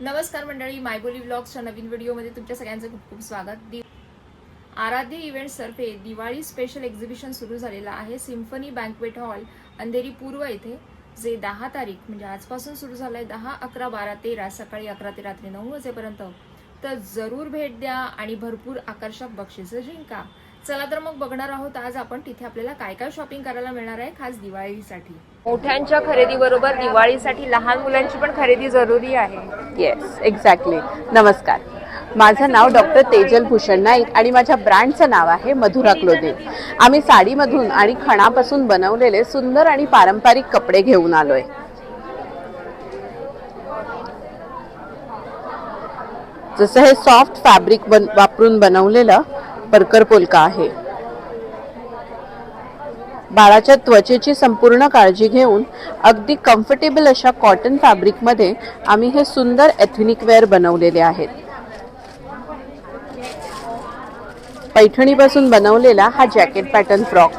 नमस्कार मंडळी मायबोली ब्लॉग्सच्या नवीन व्हिडिओमध्ये तुमच्या सगळ्यांचं खूप खूप स्वागत. दि आराध्य इव्हेंट्सतर्फे दिवाळी स्पेशल एक्झिबिशन सुरू झालेलं आहे सिम्फनी बँकवेट हॉल अंधेरी पूर्व येथे जे दहा तारीख म्हणजे आजपासून सुरू झालं आहे दहा अकरा बारा तेरा सकाळी अकरा ते रात्री नऊ वाजेपर्यंत. तर जरूर भेट द्या आणि भरपूर आकर्षक बक्षिसं जिंका. चला तर मग बघणार आहोत आज आपण तिथे आपल्याला काय काय शॉपिंग करायला मिळणार आहे खास दिवाळीसाठी. मोठ्यांच्या खरेदीबरोबर दिवाळीसाठी लहान मुलांची पण खरेदी जरुरी आहे. येस एक्झॅक्टली नमस्कार. माझं नाव डॉक्टर तेजल भूषण नाईक आणि माझ्या ब्रँडचं नाव आहे मधुरा क्लोदिंग. आम्ही साडीमधून आणि खणापासून बनवलेले सुंदर आणि पारंपरिक कपडे घेऊन आलोय. जसं हे सॉफ्ट फॅब्रिक बन वापरून बनवलेलं परकर पोलका आहे. बाळाच्या त्वचेची संपूर्ण काळजी घेऊन अगदी कम्फर्टेबल अशा कॉटन फॅब्रिकमध्ये आम्ही हे सुंदर एथनिक वेअर बनवलेले आहेत. पैठणीपासून बनवलेला हा जॅकेट पॅटर्न फ्रॉक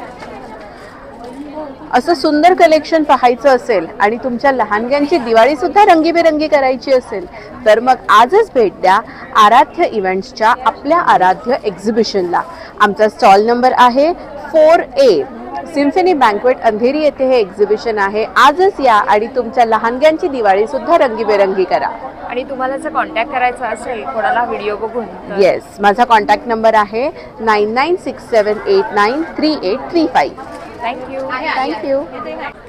असं सुंदर कलेक्शन पाहायचं असेल आणि तुमच्या लहानग्यांची दिवाळीसुद्धा रंगीबेरंगी करायची असेल तर मग आजच भेट द्या आराध्य इव्हेंट्सच्या आपल्या आराध्य एक्झिबिशनला आमचा स्टॉल नंबर आहे four A symphony banquet Andheri येथे हे एक्झिबिशन आहे. आजच या आणि तुमच्या लहानग्यांची दिवाळी सुद्धा रंगीबेरंगी करा. आणि तुम्हाला जर कॉन्टॅक्ट करायचा असेल कोणाला व्हिडिओ बघून येस माझा कॉन्टॅक्ट नंबर आहे nine nine six seven eight nine three eight three five thank you thank you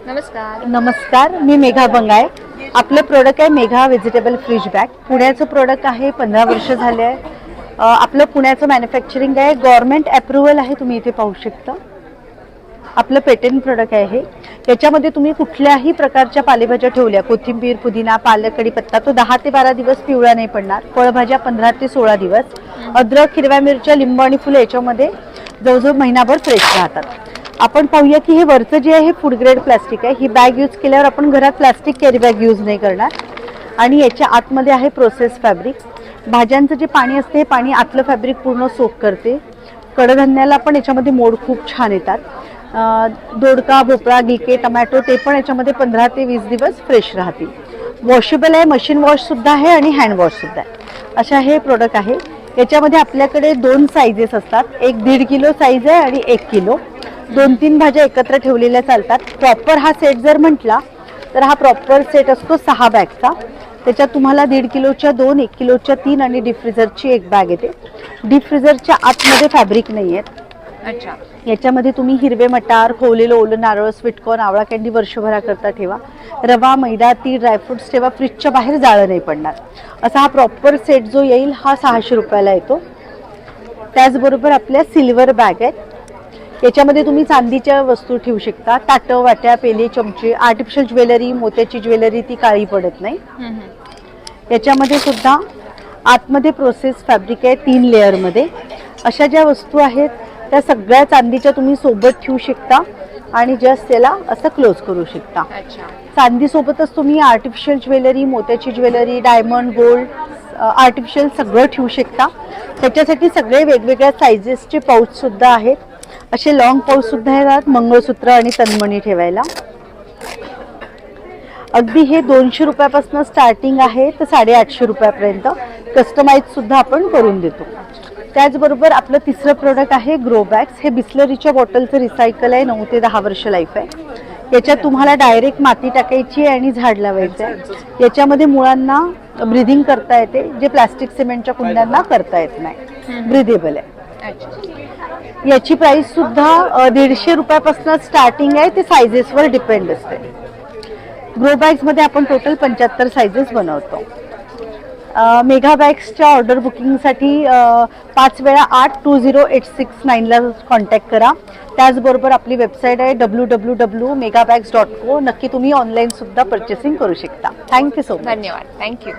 नमस्कार. नमस्कार मी मेघा बंगाय. आपलं प्रोडक्ट आहे मेघा व्हेजिटेबल फ्रीज बॅग पुण्याचं प्रोडक्ट आहे पंधरा वर्ष झाले आहे. आपलं पुण्याचं मॅन्युफॅक्चरिंग आहे. गव्हर्नमेंट अप्रुव्हल आहे तुम्ही इथे पाहू शकता. आपलं पेटेंट प्रोडक्ट आहे. याच्यामध्ये तुम्ही कुठल्याही प्रकारच्या पालेभाज्या ठेवल्या. कोथिंबीर पुदिना पालक कढीपत्ता तो दहा ते बारा दिवस पिवळा नाही पडणार. फळभाज्या पंधरा ते सोळा दिवस. अद्रक हिरव्या मिरच्या लिंबू आणि फुलं याच्यामध्ये जवळजवळ महिनाभर फ्रेश राहतात. आपण पाहूया की हे वरचं जे आहे हे फूड ग्रेड प्लास्टिक आहे. ही बॅग यूज केल्यावर आपण घरात प्लास्टिक कॅरी बॅग यूज नाही करणार. आणि याच्या आतमध्ये आहे प्रोसेस फॅब्रिक भाज्यांचं जे पाणी असते हे पाणी आतलं फॅब्रिक पूर्ण सोक करते. कडधान्याला पण याच्यामध्ये मोड खूप छान येतात. दोडका भोपळा गिलके टमॅटो ते पण याच्यामध्ये पंधरा ते वीस दिवस फ्रेश राहतील. वॉशेबल आहे मशीन वॉशसुद्धा आहे आणि हँड वॉशसुद्धा आहे. अशा हे प्रोडक्ट आहे. याच्यामध्ये आपल्याकडे दोन साईजेस असतात. एक दीड किलो साईज आहे आणि एक किलो. दोन तीन भाज्या एकत्र ठेवलेल्या चालतात. प्रॉपर हा सेट जर म्हटला तर हा प्रॉपर सेट असतो सहा बॅगचा त्याच्यात तुम्हाला दीड किलोच्या दोन एक किलोच्या तीन आणि डीप फ्रीजरची एक बॅग येते. डीप फ्रीजरच्या आतमध्ये फॅब्रिक नाही आहेत अच्छा. याच्यामध्ये तुम्ही हिरवे मटार खोवलेलं ओलं नारळ स्वीटकॉर्न आवळा कॅन्डी वर्षभराकरता ठेवा. रवा मैदा तीळ ड्रायफ्रुट्स ठेवा. फ्रीजच्या बाहेर जाळं नाही पडणार. असा हा प्रॉपर सेट जो येईल हा सहाशे रुपयाला येतो. त्याचबरोबर आपल्या सिल्वर बॅग आहेत. याच्यामध्ये तुम्ही चांदीच्या वस्तू ठेवू शकता. ताटं वाट्या पेले चमचे आर्टिफिशियल ज्वेलरी मोत्याची ज्वेलरी ती काळी पडत नाही. याच्यामध्ये सुद्धा आतमध्ये प्रोसेस फॅब्रिक आहे तीन लेअरमध्ये अशा ज्या वस्तू आहेत त्या सगळ्या चांदीच्या तुम्ही सोबत ठेवू शकता आणि जस्ट त्याला असं क्लोज करू शकता. अच्छा. चांदीसोबतच तुम्ही आर्टिफिशियल ज्वेलरी मोत्याची ज्वेलरी डायमंड गोल्ड आर्टिफिशियल सगळं ठेवू शकता. त्याच्यासाठी सगळे वेगवेगळ्या सायझेसचे पाऊचसुद्धा आहेत. असे लॉंग पाऊचसुद्धा आहेत मंगळसूत्र आणि तन्मणी ठेवायला. अगदी हे दोनशे रुपयापासून स्टार्टिंग आहे तर साडेआठशे रुपयापर्यंत कस्टमाइज सुद्धा आपण करून देतो. त्याचबरोबर आपलं तिसरं प्रोडक्ट आहे ग्रो बॅग्स हे बिस्लरीच्या बॉटलचं रिसायकल आहे नऊ ते दहा वर्ष लाईफ आहे. याच्यात तुम्हाला डायरेक्ट माती टाकायची आहे आणि झाड लावायचं आहे. याच्यामध्ये मुळांना ब्रिदिंग करता येते जे प्लास्टिक सिमेंटच्या कुंड्यांना करता येत नाही. ब्रिदेबल आहे. याची प्राइस सुद्धा दीडशे रुपयापासून स्टार्टिंग आहे. ते सायझेसवर डिपेंड असते. ग्रो बॅग्समध्ये आपण टोटल पंच्याहत्तर सायझेस बनवतो. मेगा बॅग्सच्या ऑर्डर बुकिंगसाठी पाच वेळा आठ टू झिरो एट सिक्स नाईनला कॉन्टॅक्ट करा. त्याचबरोबर आपली वेबसाईट आहे W W W mega bags dot co. नक्की तुम्ही ऑनलाईन सुद्धा परचेसिंग करू शकता. थँक्यू सो मच धन्यवाद. थँक्यू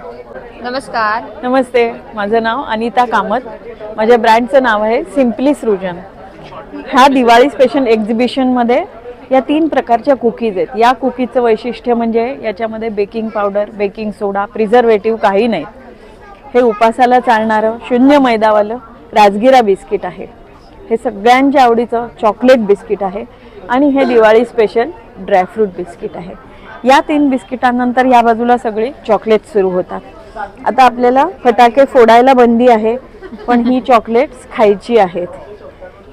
नमस्कार. नमस्ते. माझं नाव अनिता कामत. माझ्या ब्रँडचं नाव आहे सिम्पली सृजन ह्या दिवाळी स्पेशल एक्झिबिशनमध्ये या तीन प्रकारच्या कुकीज आहेत. या कुकीजचं वैशिष्ट्य म्हणजे याच्यामध्ये baking powder baking soda preservative काही नाहीत हे उपासाला चालणारं शून्य मैदावालं राजगिरा बिस्किट आहे. हे सगळ्यांच्या आवडीचं चॉकलेट बिस्किट आहे आणि हे दिवाळी स्पेशल ड्रायफ्रूट बिस्किट आहे. या तीन बिस्किटांनंतर या बाजूला सगळे चॉकलेट सुरू होतात. आता आपल्याला फटाके फोडायला बंदी आहे पण ही चॉकलेट्स खायची आहेत.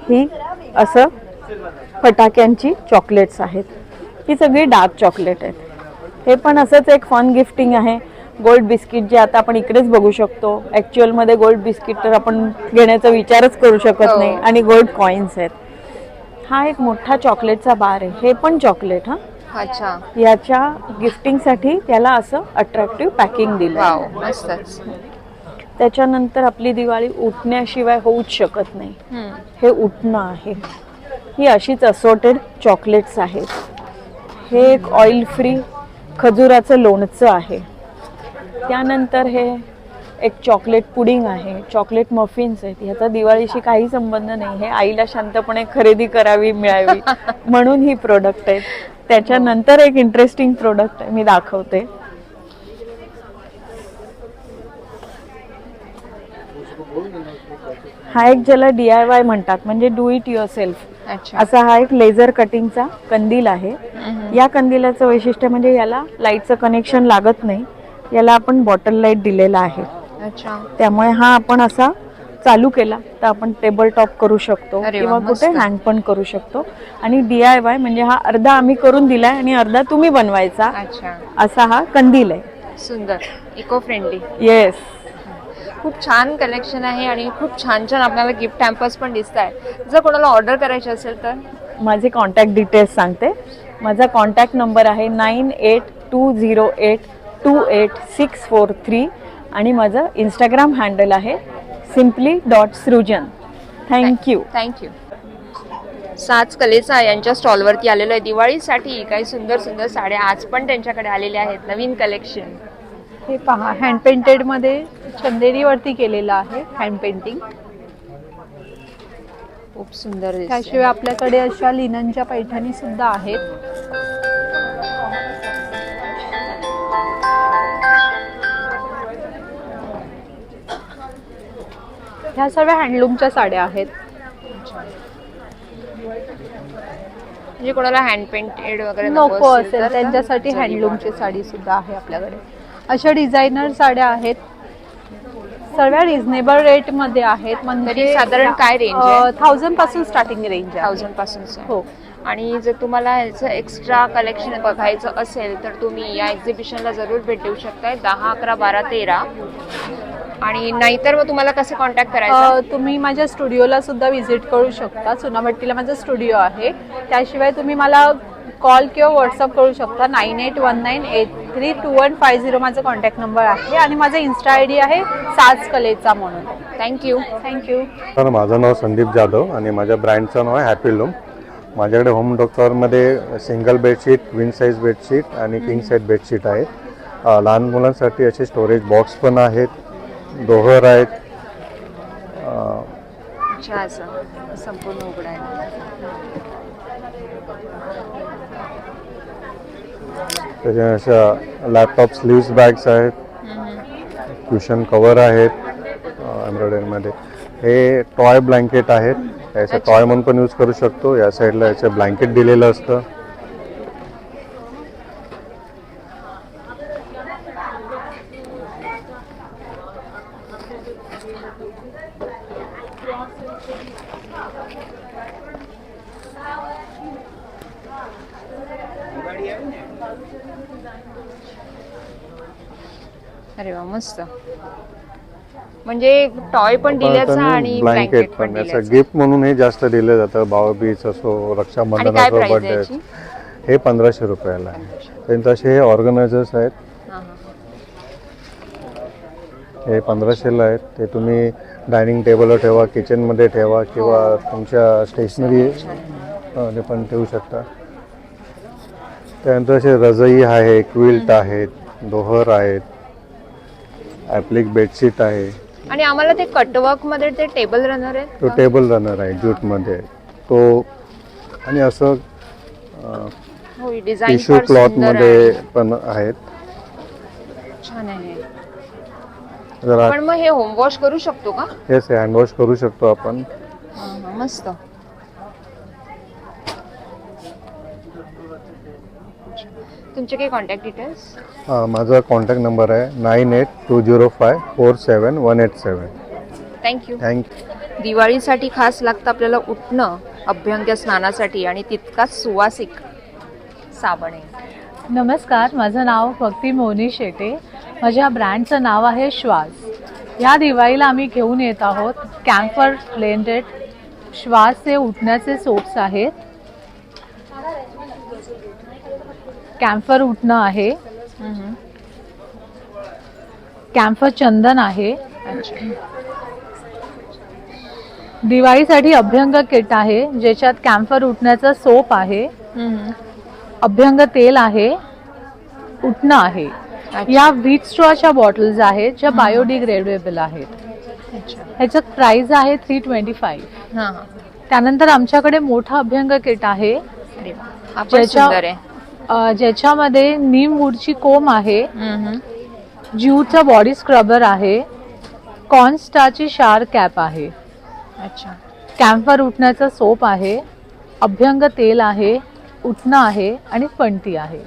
ही असं फटाक्यांची चॉकलेट्स आहेत. ही सगळी डार्क चॉकलेट आहेत. हे पण असंच एक फन गिफ्टिंग आहे. गोल्ड बिस्किट जे आता आपण इकडेच बघू शकतो. ॲक्च्युअलमध्ये गोल्ड बिस्किट तर आपण घेण्याचा विचारच करू शकत हो. नाही आणि गोल्ड कॉईन्स आहेत. हा एक मोठा चॉकलेटचा बार आहे. हे पण चॉकलेट हा. अच्छा. याच्या गिफ्टिंगसाठी त्याला असं अट्रॅक्टिव्ह पॅकिंग दिलं त्याच्यानंतर आपली दिवाळी उठण्याशिवाय होऊच शकत नाही. हे उठणं आहे. ही अशीच असोर्टेड चॉकलेट्स आहेत. हे एक ऑइल फ्री खजुराचं लोणचं आहे. त्यानंतर हे एक चॉकलेट पुडिंग आहे चॉकलेट मफिन्स आहेत. ह्याचा दिवाळीशी काही संबंध नाही. हे आईला शांतपणे खरेदी करावी मिळावी म्हणून ही प्रोडक्ट आहेत त्याच्यानंतर एक इंटरेस्टिंग प्रोडक्ट आहे. मी दाखवते. हा एक ज्याला डी आय वाय म्हणतात. म्हणजे डू इट युअर सेल्फ अच्छा. असा हा एक लेझर कटिंगचा कंदील आहे. या कंदिलाचं वैशिष्ट्य म्हणजे याला लाईटचं कनेक्शन लागत नाही. याला आपण बॉटल लाइट दिलेला आहे. अच्छा. त्यामुळे हा आपण असा चालू केला तर आपण टेबल टॉप करू शकतो अरे वा, किंवा कुठे मस्त. हँग पण करू शकतो. आणि डी आय वाय म्हणजे हा अर्धा आम्ही करून दिलाय आणि अर्धा तुम्ही बनवायचा. अच्छा. असा हा कंदील आहे. सुंदर. इको फ्रेंडली येस खूप छान कलेक्शन आहे आणि खूप छान छान आपल्याला गिफ्ट हॅम्पर्स पण दिसत आहे जर कोणाला ऑर्डर करायची असेल तर? माझे कॉन्टॅक्ट डिटेल्स सांगते. माझा कॉन्टॅक्ट नंबर आहे nine eight two zero eight two eight six four three आणि माझं इंस्टाग्राम हँडल आहे simply dot Srujan thank you thank you साच कलेचा यांच्या स्टॉलवरती आलेलो आहे. दिवाळीसाठी काही सुंदर सुंदर साड्या आज पण त्यांच्याकडे आलेल्या आहेत. नवीन कलेक्शन हे पहा हँड पेंटेडमध्ये चंदेरीवरती केलेलं आहे हँड पेंटिंग खूप सुंदर. त्याशिवाय आपल्याकडे अशा लिननच्या पैठणी सुद्धा आहेत. ह्या सर्व हँडलूमच्या साड्या आहेत. म्हणजे कोणाला हँड पेंटेड वगैरे नको असेल त्यांच्यासाठी हँडलूमची साडी सुद्धा आहे आपल्याकडे. अशा डिझायनर साड्या आहेत. सर्व रिझनेबल रेटमध्ये आहेत. म्हणजे साधारण काय आहे? थाउजंडपासून स्टार्टिंग रेंज आहे. थाउजंड पासूनच आहे. हो. आणि जर तुम्हाला ह्याचं एक्स्ट्रा कलेक्शन बघायचं असेल तर तुम्ही या एक्झिबिशनला जरूर भेट देऊ शकताय. दहा अकरा बारा तेरा. आणि नाहीतर मग तुम्हाला कसं कॉन्टॅक्ट करायचं? अ, तुम्ही माझ्या स्टुडिओला सुद्धा व्हिजिट करू शकता. चुनाभट्टीला माझा स्टुडिओ आहे. त्याशिवाय तुम्ही मला कॉल किंवा व्हॉट्सअप करू शकता. Nine eight one nine eight three two one five zero माझा कॉन्टॅक्ट नंबर आहे. आणि माझा इन्स्टा आय डी आहे साज कलेचा म्हणून. थँक्यू थँक्यू तर माझं नाव संदीप जाधव आणि माझ्या ब्रँडचं नाव आहे हॅपी लूम माझ्याकडे home डॉक्टरमध्ये single bedsheet queen size bedsheet आणि किंग साईज बेडशीट आहेत लहान मुलांसाठी असे स्टोरेज बॉक्स पण आहेत दोहर आहेत. संपूर्ण उघडा त्याच्या अशा लॅपटॉप स्लीव्स बॅग्स आहेत. क्युशन कवर आहेत एम्ब्रॉयडरीमध्ये हे टॉय ब्लँकेट आहेत. याचा टॉय म्हणून पण यूज करू शकतो. या साईडला याचं ब्लँकेट दिलेलं असतं अरे वा मस्त टॉय पण दिल्याचा आणि ब्लँकेट पण याचं गिफ्ट म्हणून हे जास्त दिलं जातं. भाऊबीज असो रक्षाबंधन असो बर्थडे हे पंधराशे रुपयाला आहे. त्यांचे असे हे ऑर्गनायझर्स आहेत. हा, हा. हे पंधराशेला आहेत. ते तुम्ही डायनिंग टेबलवर ठेवा किचनमध्ये ठेवा किंवा तुमच्या स्टेशनरी ते पण ठेवू शकता. त्यानंतर असे रजई आहे क्विल्ट आहेत दोहर आहेत ॲप्लिक बेडशीट आहे. आणि आम्हाला ते कटवर्कमध्ये ते टेबल रनर आहेत तो? टेबल रनर आहे ज्यूटमध्ये तो आणि असं हो डिझाईन टिश्यू क्लॉथमध्ये पण आहेत. छान आहे. जरा पण मग हे होम वॉश करू शकतो का? हेच हँडवॉश करू शकतो आपण. मस्त. तुमचे काही कॉन्टॅक्ट डिटेल्स माझा कॉन्टॅक्ट नंबर आहे nine eight two zero five four seven one eight seven thank you thank you दिवाळीसाठी खास लागतं आपल्याला उठणं अभ्यंग स्नानासाठी आणि तितकाच सुवासिक साबण आहे. नमस्कार माझं नाव भक्ती मोनी शेटे. माझ्या ब्रँडचं नाव आहे श्वास. या दिवाळीला आम्ही घेऊन येत आहोत. कॅम्फर ब्लेंडेड श्वास हे उठण्याचे सोप्स आहेत. कॅम्फर उठणं आहे. कॅम्फर चंदन आहे. दिवाळीसाठी अभ्यंग किट आहे ज्याच्यात कॅम्फर उठण्याचा सोप आहे. अभ्यंग तेल आहे उठणं आहे. या व्हीट स्ट्रॉच्या बॉटल्स आहेत ज्या बायोडिग्रेडेबल आहेत. ह्याच्यात प्राइस आहे थ्री ट्वेंटी फाईव्ह त्यानंतर आमच्याकडे मोठं अभ्यंग किट आहे. ज्याच्यामध्ये नीम वूडची कोम आहे. ज्यूचा बॉडी स्क्रबर आहे. कॉर्नस्टाची शार कॅप आहे. अच्छा. कॅम्फर उठण्याचा सोप आहे. अभ्यंग तेल आहे. उठणं आहे आणि फंटी आहे.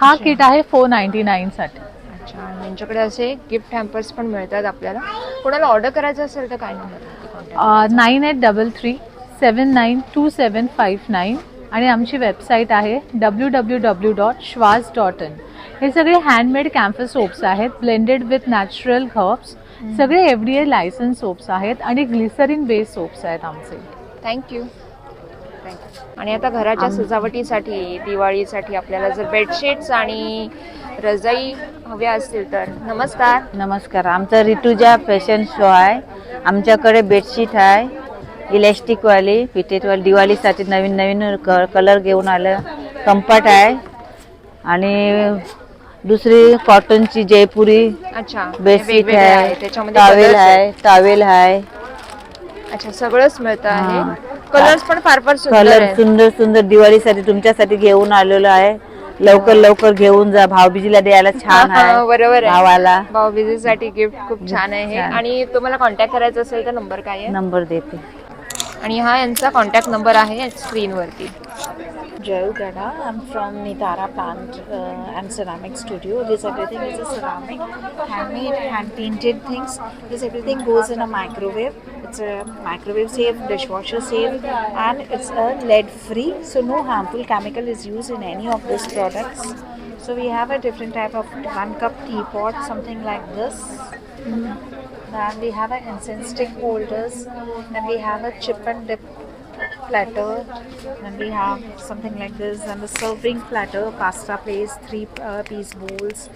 हा किट आहे फोर नाईन्टी नाईनसाठी अच्छा. यांच्याकडे असे गिफ्ट हॅम्पर्स पण मिळतात आपल्याला. कोणाला ऑर्डर करायचं असेल तर काय number nine eight double three seven nine two seven five nine आणि आमची वेबसाईट आहे W W W dot Shwas dot in हे सगळे हँडमेड कॅम्पस सोप्स आहेत ब्लेंडेड विथ नॅचरल हर्ब्स सगळे F D A licence soaps आहेत आणि glycerine based soaps आहेत आमचे. थँक्यू आणि आता घराच्या सजावटीसाठी दिवाळीसाठी आपल्याला जर बेडशीट्स आणि रजाई हव्या असतील तर नमस्कार. नमस्कार. आमचा ऋतुजा फॅशन शो आहे. आमच्याकडे बेडशीट आहे. इलेस्टिकवाली फिटेडवाली दिवाळीसाठी नवीन नवीन क कलर घेऊन आलं. कम्फर्ट आहे. आणि दुसरी कॉटनची जयपुरी. अच्छा बेडशीट वेगवेगळे आहे. त्याच्यामध्ये टावेल colours. आहे टावेल आहे. अच्छा सगळंच मिळतं आहे. हां. कलर्स पण फार फार सुंदर कलर सुंदर सुंदर दिवाळीसाठी तुमच्यासाठी घेऊन आलेलो आहे. लवकर लवकर घेऊन जा. भाऊबीजीला द्यायला छान आहे. बरोबर आहे. भावाला. भाऊबीजेसाठी गिफ्ट खूप छान आहे हे. छान. आणि तुम्हाला कॉन्टॅक्ट करायचा असेल तर नंबर काय आहे? नंबर देते. आणि हा यांचा कॉन्टॅक्ट नंबर आहे स्क्रीनवरती Joe Gada. I'm from Nitara Plant uh, and Ceramic Studio. This everything is a ceramic, handmade, hand painted things. This everything goes in a microwave. It's a microwave safe, dishwasher safe, and it's a lead free. So no harmful chemical is used in any of these products. So we have a different type of one cup teapot, something like this. Then we have a incense stick holders. Then we have a chip and dip platter. Then we have something like this, and the serving platter, pasta place, three uh, piece bowls,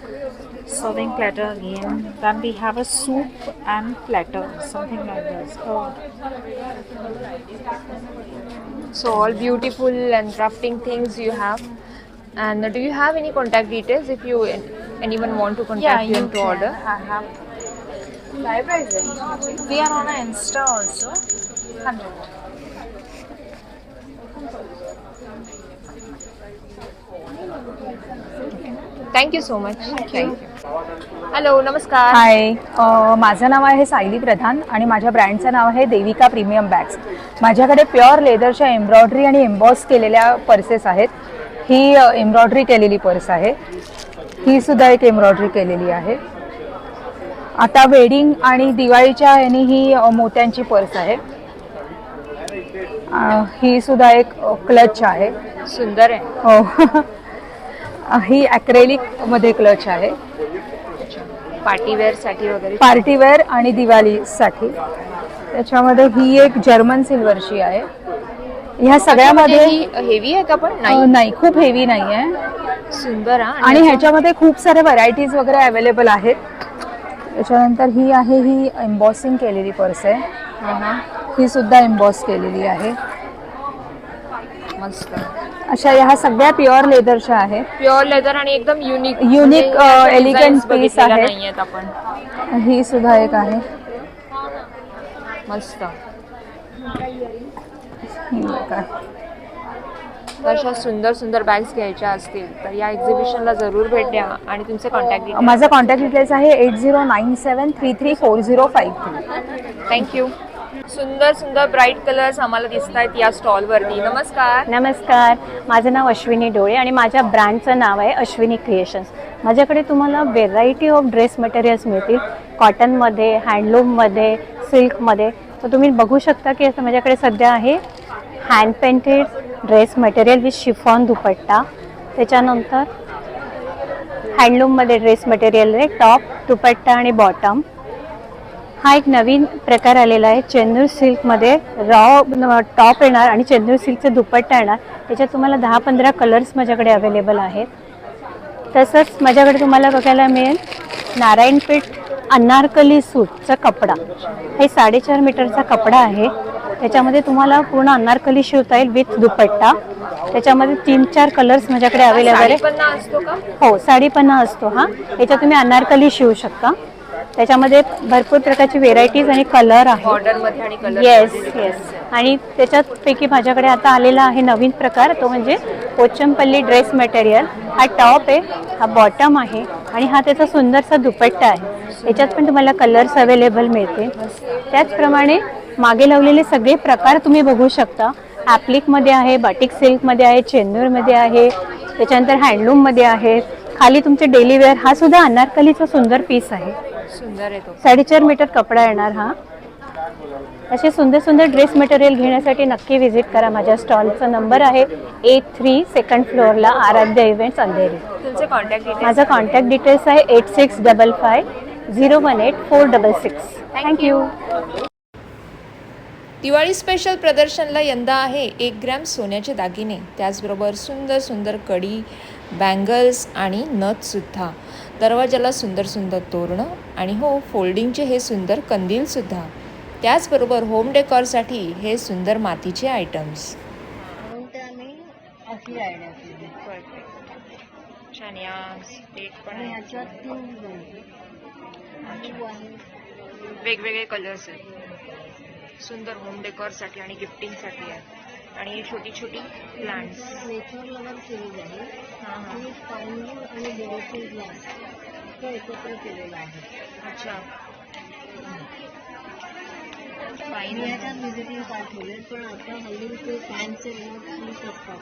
serving platter again. Then we have a soup and platter, something like this. Oh, So all beautiful and crafting things you have. And do you have any contact details if you anyone want to contact yeah, you, you to order? I have library. We are on a Insta also. Hundred. Thank you so much thank you hello नमस्कार hi अ, माझं नाव आहे सायली प्रधान आणि माझ्या ब्रँडचं नाव आहे Devika premium bags. माझ्याकडे pure लेदरच्या एम्ब्रॉयडरी आणि एम्बॉस केलेल्या पर्सेस आहेत. ही एम्ब्रॉयडरी केलेली पर्स आहे. ही सुद्धा एक एम्ब्रॉयडरी केलेली आहे. आता वेडिंग आणि दिवाळीच्या ह्यानी ही मोत्यांची पर्स आहे. ही सुद्धा एक क्लच आहे. सुंदर आहे. हो. ही ॲक्रेलिकमध्ये क्लच आहे. पार्टीवेअरसाठी वगैरे. पार्टीवेअर आणि दिवाळीसाठी त्याच्यामध्ये ही एक जर्मन सिल्वरची आहे. ह्या सगळ्यामध्ये हेवी आहे का पण? अ, नाही. नाही खूप हेवी नाही आहे सुंदर हा. आणि ह्याच्यामध्ये खूप साऱ्या व्हरायटीज वगैरे अवेलेबल आहेत. त्याच्यानंतर ही आहे ही एम्बॉसिंग केलेली पर्स आहे. हा, हा. ही सुद्धा एम्बॉस केलेली आहे. मस्त. अशा ह्या सगळ्या प्युअर लेदरच्या आहेत. प्युअर लेदर आणि एकदम युनिक elegant piece आहेत. नाहीयेत आपण. ही सुद्धा एक आहे. मस्त. आहे. अशा सुंदर सुंदर बॅग्स घ्यायच्या असतील तर या एक्झिबिशनला जरूर भेट द्या आणि तुमचे कॉन्टॅक्ट डिटेल्स माझा कॉन्टॅक्ट डिटेल्स आहे eight zero nine seven three three four zero five three thank you सुंदर सुंदर ब्राईट कलर्स आम्हाला दिसत आहेत या स्टॉलवरती नमस्कार. नमस्कार. माझं नाव अश्विनी डोळे आणि माझ्या ब्रँडचं नाव आहे अश्विनी क्रिएशन्स माझ्याकडे तुम्हाला व्हेरायटी ऑफ ड्रेस मटेरियल्स मिळतील. कॉटनमध्ये हँडलूममध्ये सिल्कमध्ये तर तुम्ही बघू शकता की असं माझ्याकडे सध्या आहे hand painted dress material with chiffon dupatta. त्याच्यानंतर हँडलूममध्ये ड्रेस मटेरियल आहे टॉप दुपट्टा आणि बॉटम. हा एक नवीन प्रकार आलेला आहे चेंदूर सिल्कमध्ये रॉ टॉप येणार आणि चेंदूर सिल्कचे दुपट्टा येणार. त्याच्यात तुम्हाला दहा पंधरा कलर्स माझ्याकडे अवेलेबल आहेत. तसंच माझ्याकडे तुम्हाला बघायला मिळेल नारायणपेठ अनारकली सूटचा कपडा. हे साडेचार मीटरचा कपडा आहे. त्याच्यामध्ये तुम्हाला पूर्ण अनारकली शिवता येईल विथ दुपट्टा. त्याच्यामध्ये तीन चार कलर्स माझ्याकडे अवेलेबल आहे. हो साडीपन्ना असतो हा. याच्यात तुम्ही अनारकली शिवू शकता. त्याच्यामध्ये भरपूर प्रकारची व्हेरायटीज आणि कलर आहे येस येस आणि त्याच्यातपैकी माझ्याकडे आता आलेला आहे नवीन प्रकार. तो म्हणजे पोचमपल्ली ड्रेस मटेरियल हा टॉप आहे हा बॉटम आहे आणि हा त्याचा सुंदरसा दुपट्टा आहे. याच्यात पण तुम्हाला कलर्स अवेलेबल मिळते त्याचप्रमाणे मागे लावलेले सगळे प्रकार तुम्ही बघू शकता. ॲप्लिकमध्ये आहे बाटिक सिल्कमध्ये आहे चेंदूरमध्ये आहे त्याच्यानंतर हँडलूममध्ये आहे. खाली तुमचे डेली वेअर हा सुद्धा अनारकलीचा सुंदर पीस आहे. सुंदर आहे तो. साडेचार मीटर कपडा येणार हा. असे सुंदर सुंदर ड्रेस मटेरियल घेण्यासाठी नक्की व्हिजिट करा. माझ्या स्टॉलचा नंबर आहे एट थ्री सेकंड फ्लोअरला आराध्य इव्हेंट्स अंधेरी. तुमचे कॉन्टॅक्ट माझा कॉन्टॅक्ट डिटेल्स आहे eight six double five zero one eight four double six thank you Diwali special प्रदर्शनला यंदा आहे एक ग्रॅम सोन्याचे दागिने. त्याचबरोबर सुंदर सुंदर कडी बँगल्स आणि नथसुद्धा दरवाजाला सुंदर सुंदर तोरणं आणि हो फोल्डिंगचे हे सुंदर कंदीलसुद्धा त्याचबरोबर होम डेकॉरसाठी हे सुंदर मातीचे आयटम्स वेगवेगळे कलर्स आहेत. सुंदर होम डेकॉरसाठी आणि गिफ्टिंगसाठी आहे. आणि ही छोटी छोटी प्लांट्स नेचर लवर सिरीज आहे. आणि पाणी आणि बोरोसिल ग्लास तो एकत्र केलेला आहे. अच्छा. मी याच्यात व्हिजिटिंग कार्ड ठेवले पण आता हल्ली ते फॅनचे नोट्स असतात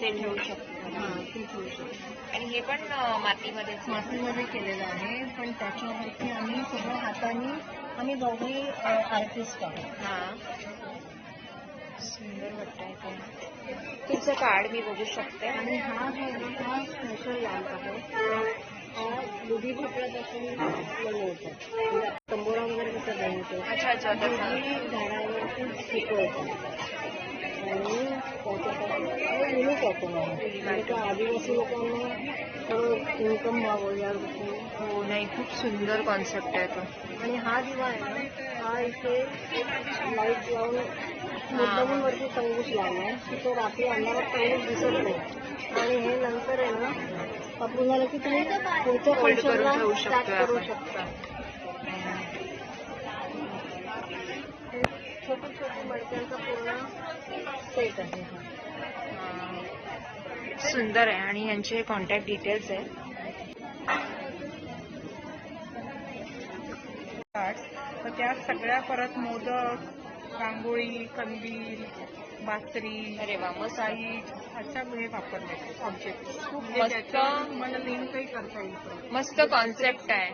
ते ठेवू शकतो हां ते ठेवू शकतो आणि हे पण अं, मातीमध्येच मातीमध्ये केलेलं आहे पण त्याच्यावरती आम्ही सगळं हाताने आम्ही दोघे आर्टिस्ट आहोत. हा. सुंदर वाटतंय ते. तुमचं कार्ड मी बघू शकते. आणि हा जो आहे ना हा स्पेशल लॅम्प आहे. हा दुधी भोपळ्यापासून बनवतात म्हणजे तंबोरा वगैरे कसं बनवतो. अच्छा अच्छा. दुधी झाडावरती पिकवतात आदिवासी लोकांना थोडं इन्कम व्हावं या गोष्टी हो नाही खूप सुंदर कॉन्सेप्ट आहे तो. आणि हा दिवा आहे ना हा इथे लाइट लावून मुद्दामून वरती तंगूस लावलाय. की तो रात्री अंधारात तंगूस दिसत नाही. आणि हे नंतर आहे ना झालं की तुम्ही पुढच्या करू. शकता. पूर्ण सेट आहे हा. सुंदर आहे आणि यांचे कॉन्टॅक्ट डिटेल्स आहेत तर त्या सगळ्या परत मोदक रांगोळी कंदील बासरी अरे वा मस्त. साई अशा हे वापरले. ऑब्जेक्ट मस्त. म्हणजे त्याच्यावर तुम्हाला लिंकही करता येईल मस्त कॉन्सेप्ट आहे.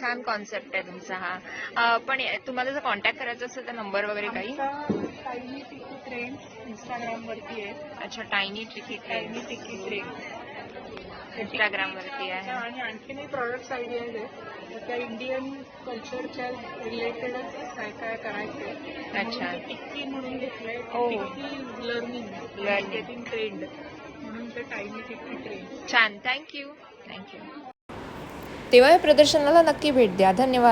छान कॉन्सेप्ट आहे तुमचा हा. पण तुम्हाला जर कॉन्टॅक्ट करायचं असेल तर नंबर वगैरे काही? टायनी टिकी ट्रेंड इंस्टाग्राम वरती आहे. अच्छा टायनी आहे टायनी टिकी ट्रेंड इंस्टाग्राम वरती आहे. आणि आणखीनही प्रॉडक्ट्स आयडियाज आहेत तर त्या इंडियन कल्चरच्या रिलेटेडच काय काय करायचे अच्छा. टिक्की म्हणून घेतलंय. टिक्की लर्निंग. गेटिंग ट्रेंड म्हणून ते टायनी टिक्की ट्रेंड छान. थँक्यू थँक्यू तेव्हा या प्रदर्शनाला नक्की भेट द्या. धन्यवाद.